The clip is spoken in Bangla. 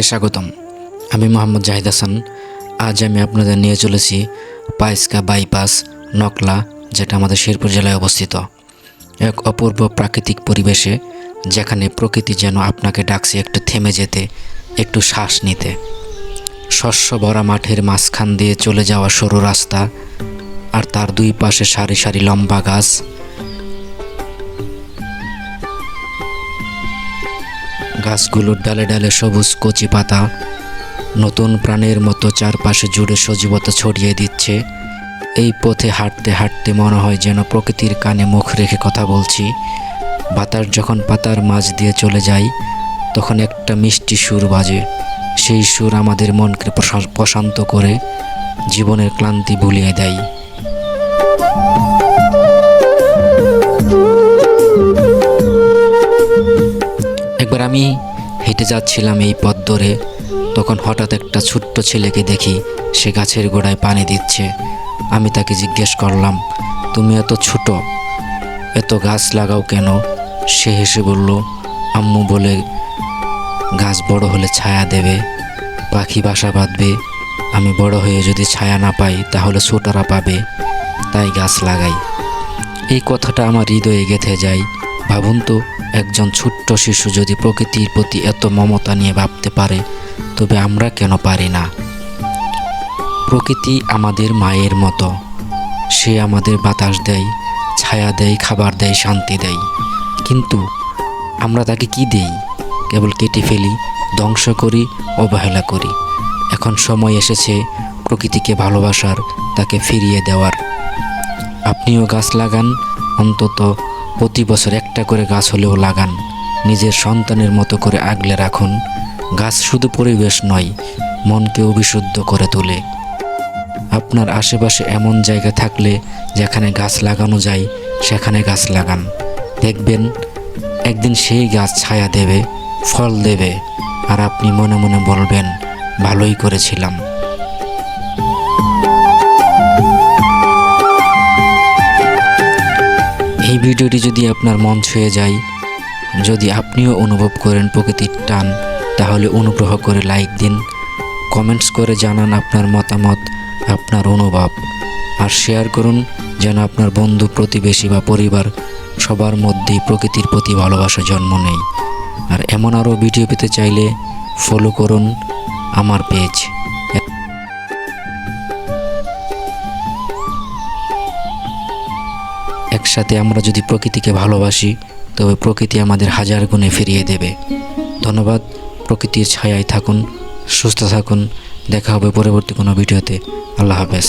সবাইকে স্বাগতম। আমি মোহাম্মদ জাহিদ হাসান। আজ আমি আপনাদের নিয়ে চলেছি পাইসকা বাইপাস নকলা, যেটা আমাদের শেরপুর জেলায় অবস্থিত। এক অপূর্ব প্রাকৃতিক পরিবেশে, যেখানে প্রকৃতি যেন আপনাকে ডাকছে একটু থেমে যেতে, একটু শ্বাস নিতে। শস্য ভরা মাঠের মাঝখান দিয়ে চলে যাওয়া সরু রাস্তা, আর তার দুই পাশে সারি সারি লম্বা গাছ গাছগুলোর ডালে ডালে সবুজ কচি পাতা নতুন প্রাণের মতো চারপাশে জুড়ে সজীবতা ছড়িয়ে দিচ্ছে। এই পথে হাঁটতে হাঁটতে মনে হয় যেন প্রকৃতির কানে মুখ রেখে কথা বলছি। বাতাস যখন পাতার মাঝ দিয়ে চলে যায়, তখন একটা মিষ্টি সুর বাজে। সেই সুর আমাদের মনকে প্রশান্ত করে, জীবনের ক্লান্তি ভুলিয়ে দেয়। একবার আমি হেঁটে যাচ্ছিলাম এই পথ ধরে, তখন হঠাৎ একটা ছোট্ট ছেলেকে দেখি সে গাছের গোড়ায় পানি দিচ্ছে। আমি তাকে জিজ্ঞেস করলাম, তুমি এত ছোট, এত গাছ লাগাও কেন? সে হেসে বলল, আম্মু বলে গাছ বড় হলে ছায়া দেবে, পাখি বাসা বাঁধবে। আমি বড় হয়ে যদি ছায়া না পাই, তাহলে ছোটরা পাবে, তাই গাছ লাগাই। এই কথাটা আমার হৃদয়ে গেঁথে যায়। ভাবুন তো একজন ছোট্ট শিশু যদি প্রকৃতির প্রতি এত মমতা নিয়ে ভাবতে পারে, তবে আমরা কেন পারি না? প্রকৃতি আমাদের মায়ের মতো। সে আমাদের বাতাস দেয়, ছায়া দেয়, খাবার দেয়, শান্তি দেয়। কিন্তু আমরা তাকে কি দেই? কেবল কেটে ফেলি, ধ্বংস করি, অবহেলা করি। এখন সময় এসেছে প্রকৃতিকে ভালোবাসার, তাকে ফিরিয়ে দেওয়ার। আপনিও গাছ লাগান, অন্তত প্রতি বছর একটা করে গাছ হলেও লাগান। নিজের সন্তানের মতো করে আগলে রাখুন। গাছ শুধু পরিবেশ নয় মনকে বিশুদ্ধ করে তোলে। আপনার আশেপাশে এমন জায়গা থাকলে যেখানে গাছ লাগানো যায়, সেখানে গাছ লাগান। দেখবেন, একদিন সেই গাছ ছায়া দেবে, ফল দেবে, আর আপনি মনে মনে বলবেন, ভালোই করেছিলাম। ভিডিওটি যদি আপনার মন ছুঁয়ে যায়, যদি আপনিও অনুভব করেন প্রকৃতির টান, তাহলে অনুগ্রহ করে লাইক দিন, কমেন্টস করে জানান আপনার মতামত, আপনার অনুভব, আর শেয়ার করুন যেন আপনার বন্ধু, প্রতিবেশী বা পরিবার সবার মধ্যেই প্রকৃতির প্রতি ভালোবাসা জন্ম নেয়। আর এমন আরও ভিডিও পেতে চাইলে ফলো করুন আমার পেজ একসাথে আমরা যদি প্রকৃতিকে ভালোবাসি, তবে প্রকৃতি আমাদের হাজার গুণে ফিরিয়ে দেবে। ধন্যবাদ, প্রকৃতির ছায়ায় থাকুন, সুস্থ থাকুন, দেখা হবে পরবর্তী কোনো ভিডিওতে। আল্লাহ হাফেজ।